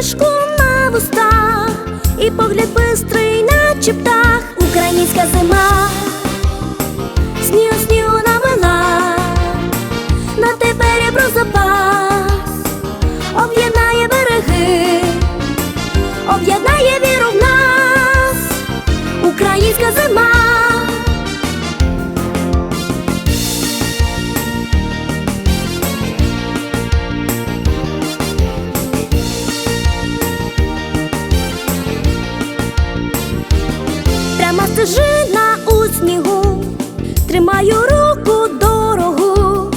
усмішку на вустах, і погляд бистрий, наче птах, українська зима, снігу снігу намила, на тепер є про запас, об'єднає береги, об'єднає віру в нас, українська зима. Стежина у снігу, тримаю руку дорогу,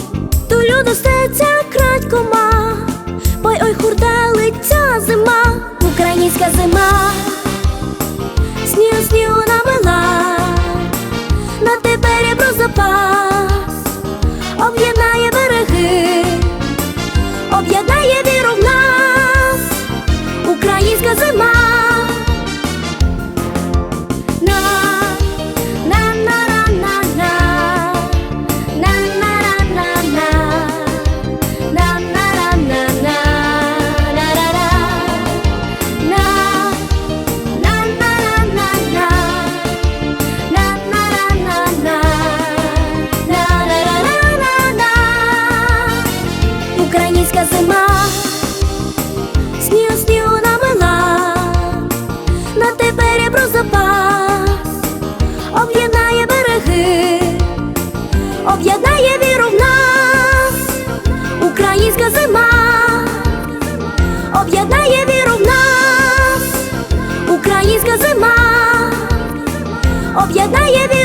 то люду серця крадькома, ой ой хурделиця зима, українська зима, Дніпропа об'єднає береги, об'єднає віру в нас, українська зима, об'єднає віру в нас, українська зима, об'єднає віру.